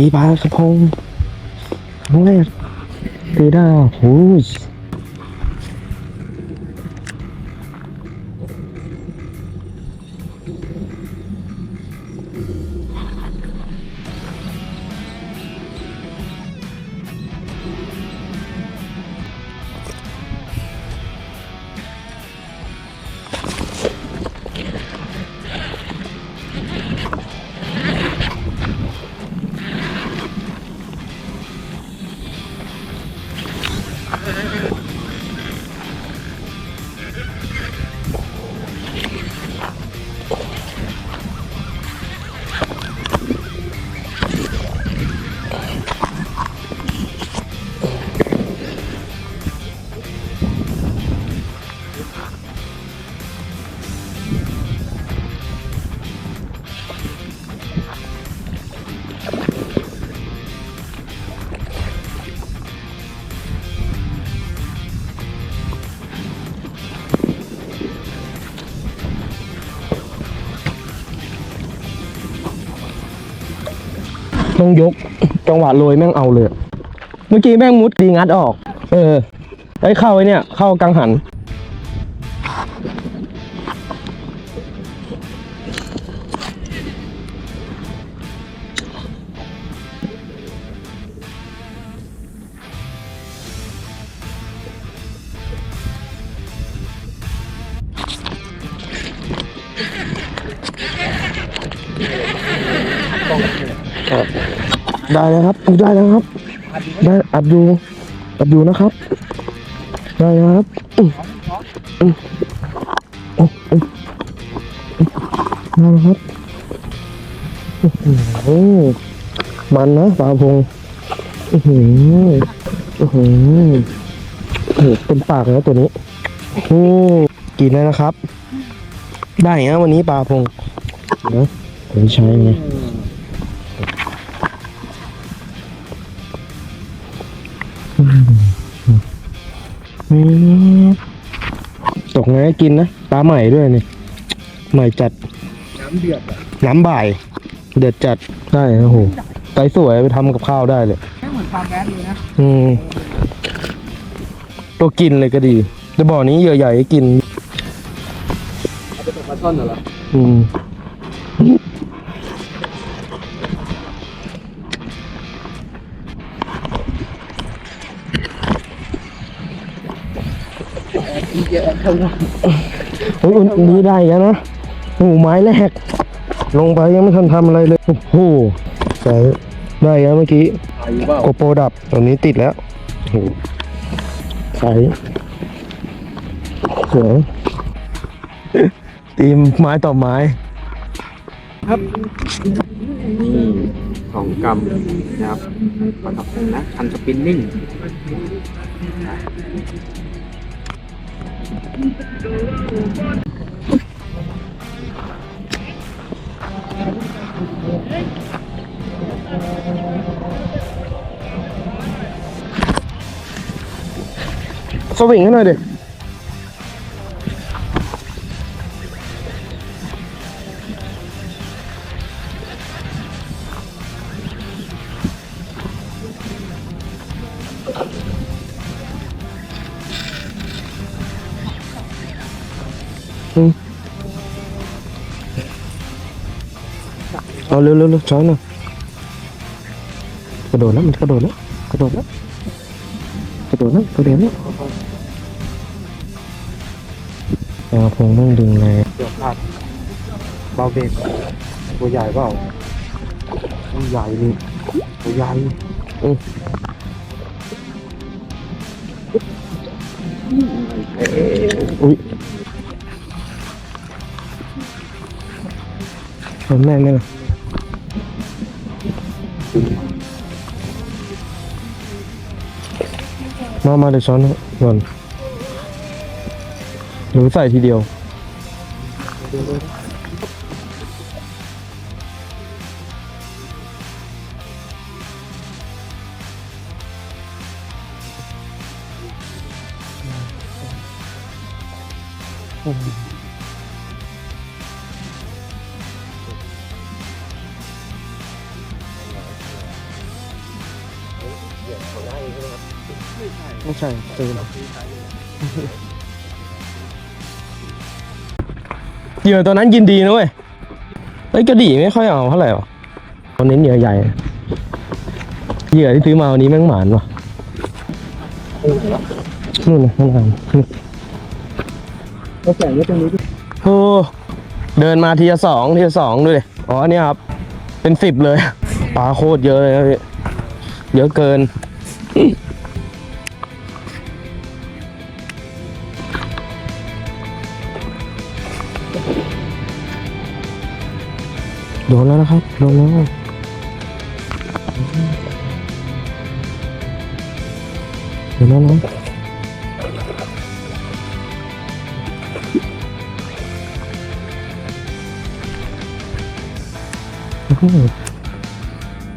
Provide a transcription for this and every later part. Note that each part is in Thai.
ตีปลากระพงครั้งแรกตีได้โอ้ย ต้องยกจังหวะโรยแม่งเอาเลย เมื่อกี้แม่งมุดดีงัดออก เออไอ้เข้าไอ้เนี่ย เข้ากังหัน ได้แล้วครับได้แล้วครับ ได้อัดอยู่อัดอยู่นะครับ ได้แล้วครับได้แล้วครับโอ้โหมันนะปลาพงอื้อหืออื้อหือโอ้โหเป็นปากแล้วตัวนี้โอ้กินแล้วนะครับ ได้นะวันนี้ปลาพงเดี๋ยวผมใช้ไง ตกไงกินนะปลาใหม่ด้วยนี่ใหม่จัดน้ำเดือดอะน้ำบ่าย เดือดจัดได้โอ้โหไตสวยไปทำกับข้าวได้เลยไม่เหมือนปลาแก๊สเลยนะอืมตัวกินเลยก็ดีแต่บ่อนี้เหยื่อใหญ่ให้กินเอาไปตกปลาช่อนเหรออืม เยอะทั้งวันโอ้ยอันนี้ได้แล้วนะโอ้โหไม้แรก ลงไปยังไม่ทันทำอะไรเลย โอ้โหใส่ได้แล้วเมื่อกี้อายุเปล่าโกโปรดับตอนนี้ติดแล้วโอ้โหใสสวยตีมไม้ต่อไม้สองกรัมนะครับปลากระพงนะคันสปินนิ่ง สวิงให้หน่อยดิ เอาเร็วเร็วเร็วช้อนหน่อยกระโดดแล้วมันกระโดดแล้วกระโดดแมามาเดี๋ยวช้อนก่อนหรือใส่ทีเดียวเใช่ซื้อเหยื่อตัวนั้นกินดีนะเว้ยไอ้ยกระดี่ไม่ค่อยเอาเท่าไหร่หรอตอนเน้นเหยื่อใหญ่ เหยื่อที่ซื้อมาวันนี้แม่งหมานว่ะนู่นนะข้างล่างก็แข่งไว้ตรงนี้ดิโอ้เดินมาทีละสองทีละสองดูดิอ๋อเนี่ยครับ เป็นสิบเลยปลาโคตรเยอะเลยครับพี่เยอะเกิน โดนแล้วนะครับ โดนแล้วโดนแล้วนะโอ้โห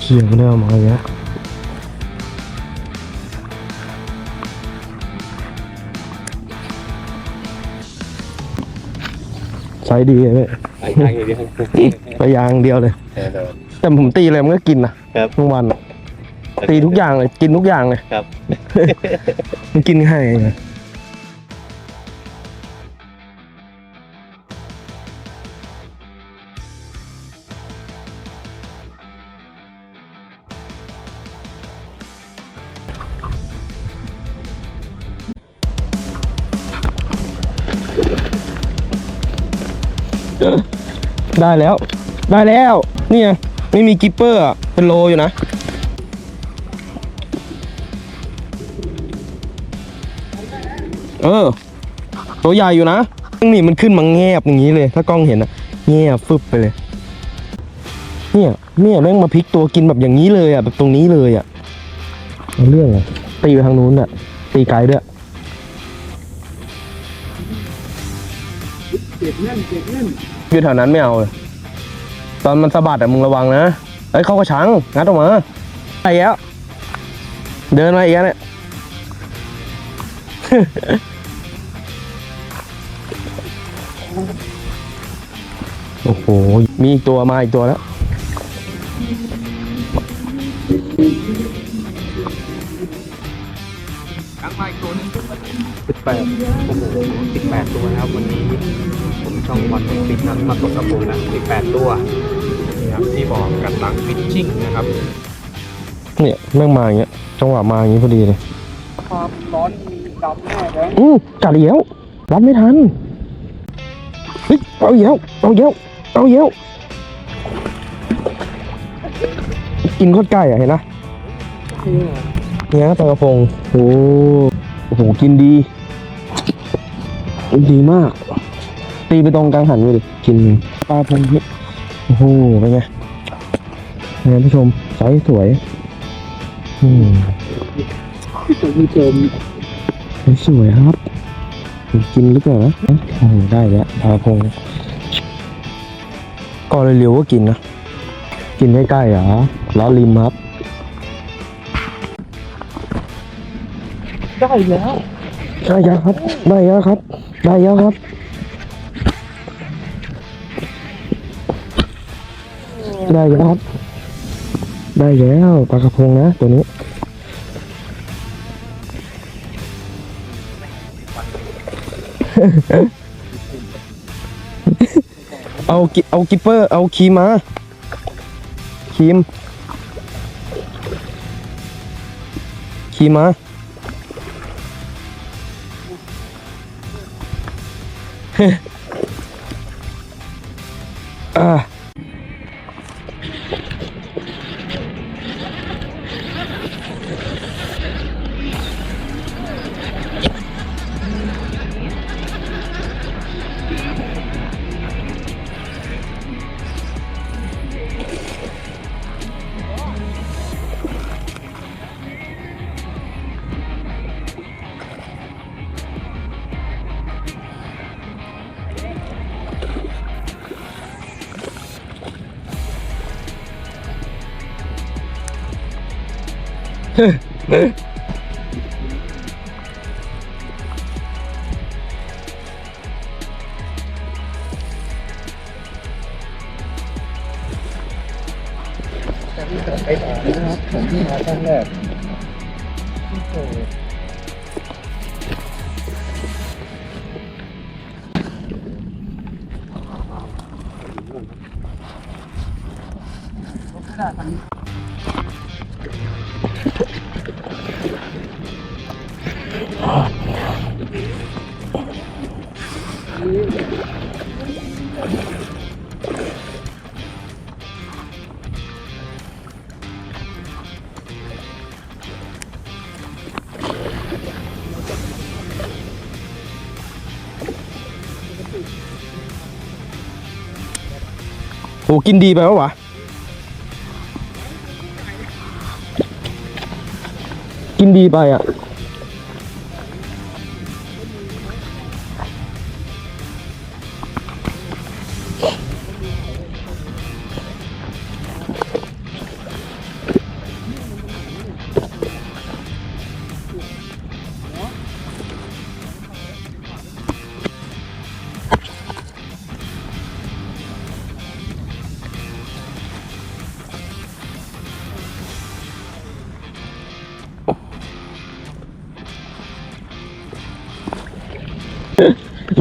เขียวเดิมมาเยอะใช้ดีเลย ไอ้ทางอย่างเดียวไปยางเดียวเลยเออแต่ผมตีอะไรมันก็กินนะครับ ทุกวันอะตีทุกอย่างเลยกินทุกอย่างเลยครับ มันกินให้ไง ได้แล้ว ได้แล้วนี่ไงไม่มีกิปเปอร์อะเป็นโลอยู่นะ เออ ตัวใหญ่อยู่นะนี่มันขึ้นมาแงบอย่างนี้เลย ถ้ากล้องเห็นนะแงบฟึบไปเลย เนี่ยเนี่ยแม่งมาพลิกตัวกินแบบอย่างนี้เลยอะแบบตรงนี้เลยอะเอาเรื่องอะตีไปทางนู้นอะตีไกลด้วยเจ็บแน่นเจ็บแน่น อยู่แถวนั้นไม่เอาเลยตอนมันสะบัดอะมึงระวังนะเอ้ยเข้ากระชังงัดออกมาไปแล้วเดินมาอีกแล้วเนี่ย โอ้โห มีอีกตัวมาอีกตัวแล้วครั้งมาอีกตัวหนึง สิบแปดโอ้โหสิบแปดตัวนะครับ วันนี้ ผมช่องวันฟิตนั้นมาตกกระปุกนะสิบแปดตัวนี่ครับที่บอกกันหลังฟิชชิ่งนะครับเนี่ยแม่งมาอย่างเงี้ยจังหวะมาอย่างงี้พอดีเลยความร้อนมีดำแน่เลยอือกัดอีกแล้วรับไม่ทันเฮ้ยเอาอีกแล้วเอาอีกแล้วเอาอีกแล้วกินโคตรใกล้อะเห็นนะเนี่ยปลากระพงโอ้โอ้โหกินดี ดีมาก ตีไปตรงกลางหันไปดิกินปลาพงนี่โอ้โหเป็นไงเนี่ยผู้ชมไซส์สวยอืมท่านผู้ชมสวยครับ กินหรือเปล่านะโอ้โหได้แล้วปลาพงก็เลยเร็วก็กินนะ กินใกล้ๆเหรอล้อริมครับ ได้แล้วได้แล้วครับ ได้แล้วครับ ได้แล้วครับ ได้แล้วครับ ได้แล้วปลากระพงนะตัวนี้เอากิเอากิปเปอร์เอาครีมมาครีมครีมมา ah. จค่เกิดไปต่อนะครับผมที่มาครั้งแรกโอ้ หกินดีไปปะวะ กินดีไปอะ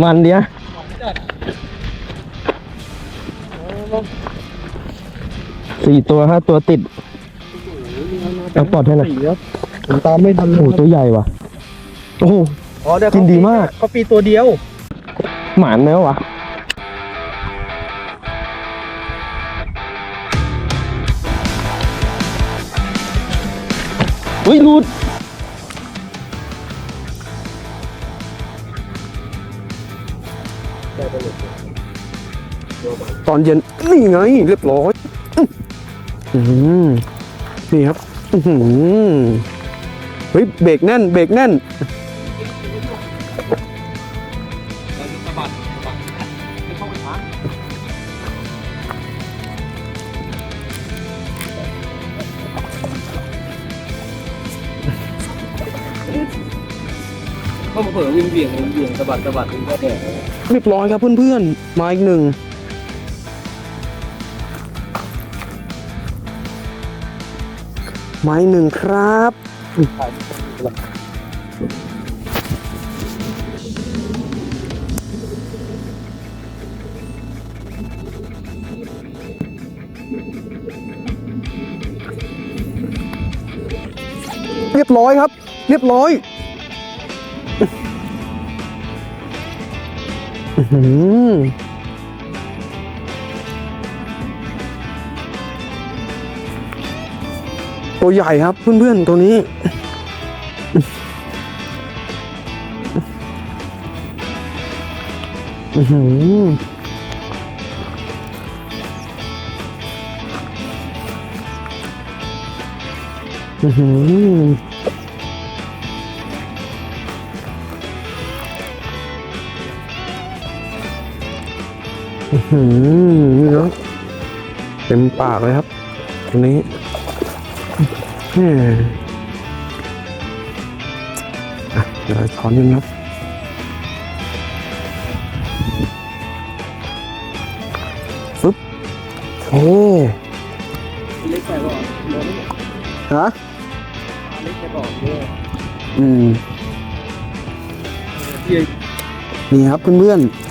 มันเดียวสี่ตัวห้าตัวติดเอาปลอดให้หน่อยผมตามไม่ทันโอ้โหตัวใหญ่ว่ะ โอ้โหอ๋อเดี๋ยวกินดีมากเขาปีตัวเดียว หมานไหมวะเฮ้ยรูด ตอนเย็นนี่ไง เรียบร้อยอื้อหือนี่ครับ อื้อหือเฮ้ยเบรกแน่น เบรกแน่นะบัดสะบัดสะบัดก็แดดเรียบร้อยครับเพื่อนๆ มาอีกหนึ่งไม้หนึ่งครับ เรียบร้อยครับ เรียบร้อย อื้อหือตัวใหญ่ครับเพื่อนๆตัวนี้ อือหืออือหือ นี่เนาะเต็มปากเลยครับตัวนี้แหม่อะเดี๋ยวช้อนนิดนะครับฟึบโอ้เล็กไปบอฮะเล็กไปบอกด้วยอืมนี่ครับเพื่อนๆ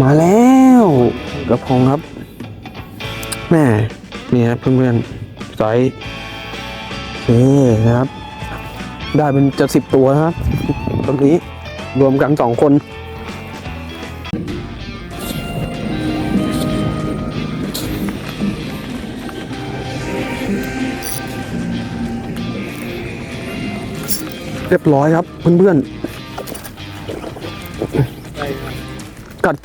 มาแล้วกระพงครับแม่นี่ครับเพื่อนๆส์โอเคนะครับ ได้เป็นจะสิบตัวครับตรงนี้รวมกันสองคนเรียบร้อยครับเพื่อนๆ กัด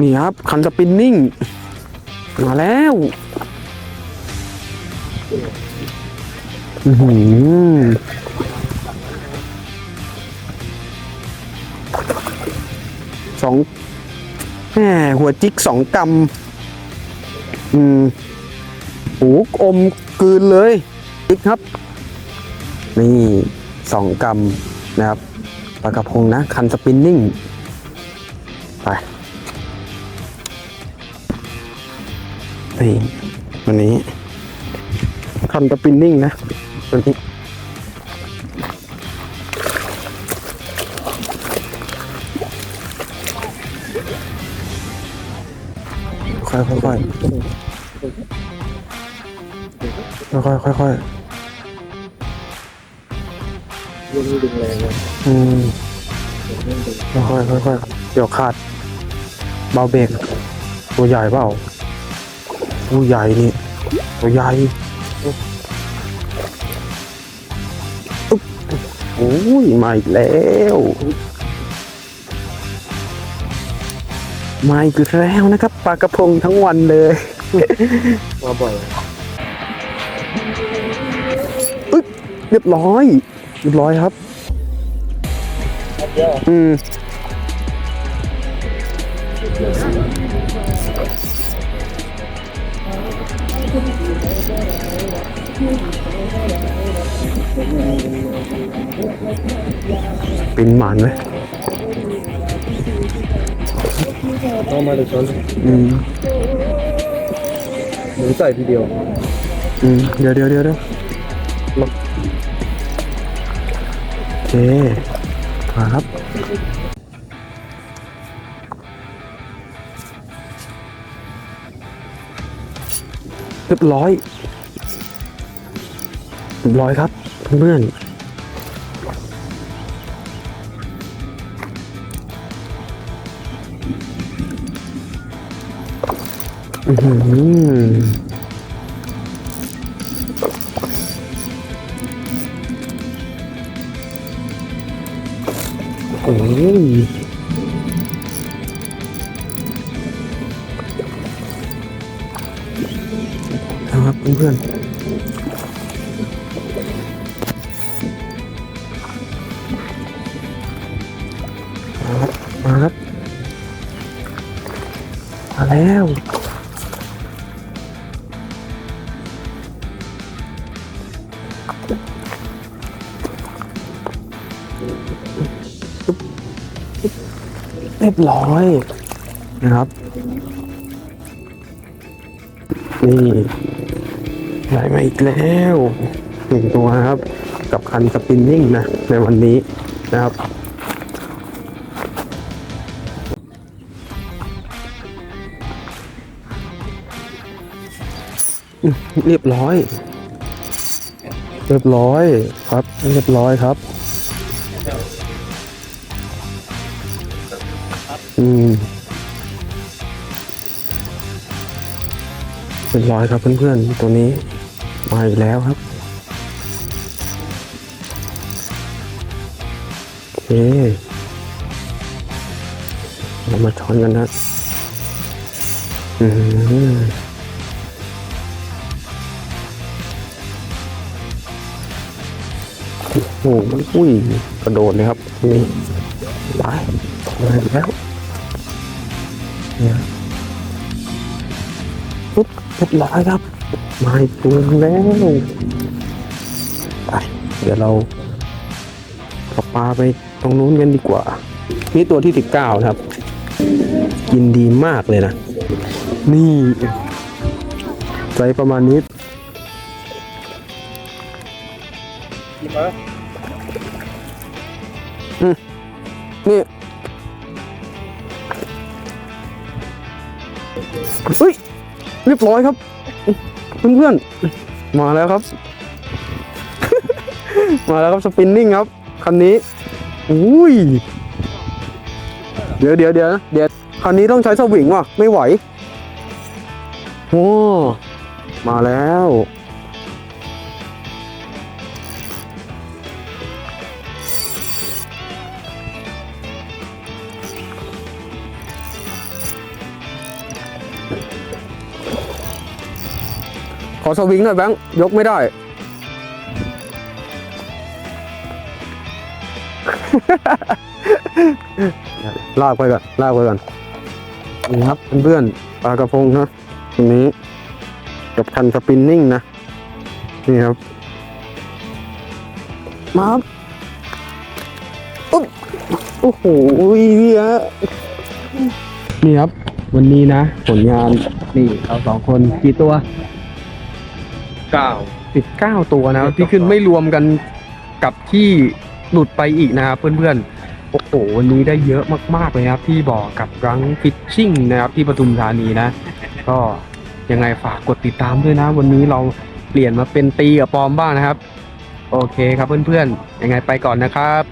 นี่ครับ คันสปินนิ่ง มาแล้วหือสองแหมหัวจิกสองกำอืมโอ้อมกืนเลยจิกครับ นี่สองกำนะครับปลากระพงนะ คันสปินนิ่ง นี่วันนี้ทำตะปินนิ่งนะตัวนี้ค่อยค่อยค่อยค่อยค่อยค่อยยังดึงแรงเลยอืมค่อยค่อยค่อยเดี๋ยวขาด เบาเบรกตัวใหญ่เปล่า ตัวใหญ่นี่ตัวใหญ่อุ๊บโอ้ยมาอีกแล้วมาอีกแล้วนะครับปลากระพงทั้งวันเลยมาบ่อยเรียบร้อย เรียบร้อยครับเยอะอืม ป็นหมันไหมต้องมาดูช้อนอืมหมูใส่ทีเดียว อืม เดี๋ยวเดี๋ยวเดี๋ยวเดี๋ยวโอเคครับเรียบร้อยเรียบร้อยครับ เพื่อนอืมโอ้ย ๆมาครับมาแล้วเรียบร้อยนะครับ นี่ไหลมาอีกแล้วหนึ่งตัวนะครับ กับคันสปินนิ่งนะ ในวันนี้นะครับ เรียบร้อย เรียบร้อยครับ เรียบร้อยครับ อืมเรียบร้อยครับเพื่อนๆ ตัวนี้มาอีกแล้วครับโอเคเรามาช้อนกันนะอืม โอ้โหอุ้ยกระโดดเลยครับนี่ไปมาแล้วเนี่ยปุ๊บเรียบร้อยครับมาตัวหนึ่งแล้วไปเดี๋ยวเราขับปลาไปตรงนู้นกันดีกว่า นี่ตัวที่สิบเก้านะครับ กินดีมากเลยนะ นี่ใจประมาณนี้กินมา รียบร้อยครับเพื่อนๆมาแล้วครับ มาแล้วครับสปินนิ่งครับคันนี้อุ้ยเดี๋ยวเดี๋ยวเดี๋ยวเดี๋ยวคันนี้ต้องใช้สวิงว่ะไม่ไหวโอ้มาแล้ว ขอสวิงหน่อยแบงค์ยกไม่ได้ ลากไปก่อนลากไปก่อนนี่ครับเพื่อนๆปลากระพงนะตรงนี้กับคันสปินนิ่งนะ นี่ครับ มาครับอุ๊บโอ้โหเนี่ยนี่ครับ วันนี้นะ ผลงาน นี่เราสองคนกี่ตัว เก้าสิบเก้าตัวนะครับที่ขึ้นไม่รวมกันกับที่หลุดไปอีกนะครับเพื่อนๆโอ้โหวันนี้ได้เยอะมากๆเลยนะครับที่บอกกับรังฟิชชิ่งนะครับที่ปทุมธานีนะ ก็ยังไงฝากกดติดตามด้วยนะ วันนี้เราเปลี่ยนมาเป็นตีกับปอมบ้างนะครับ โอเคครับเพื่อนๆยังไงไปก่อนนะครับ